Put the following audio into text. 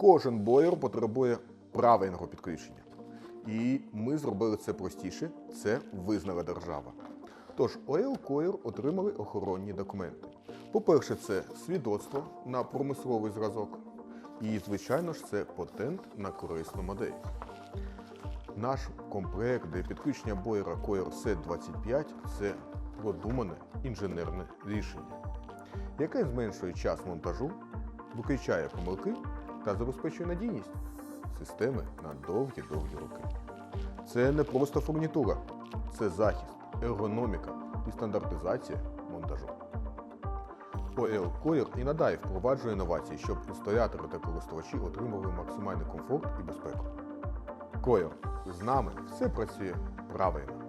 Кожен боєр потребує правильного підключення. І ми зробили це простіше. Це визнала держава. Тож ОЛ Коєр отримали охоронні документи. По-перше, це свідоцтво на промисловий зразок. І, звичайно ж, це патент на корисну модель. Наш комплект для підключення боєра Coir C25 це продумане інженерне рішення, яке зменшує час монтажу, виключає помилки та забезпечує надійність системи на довгі-довгі роки. Це не просто фурнітура, це захист, ергономіка і стандартизація монтажу. ОЛ Coir і надалі впроваджує інновації, щоб інсталятори та користувачі отримували максимальний комфорт і безпеку. Coir. З нами все працює правильно.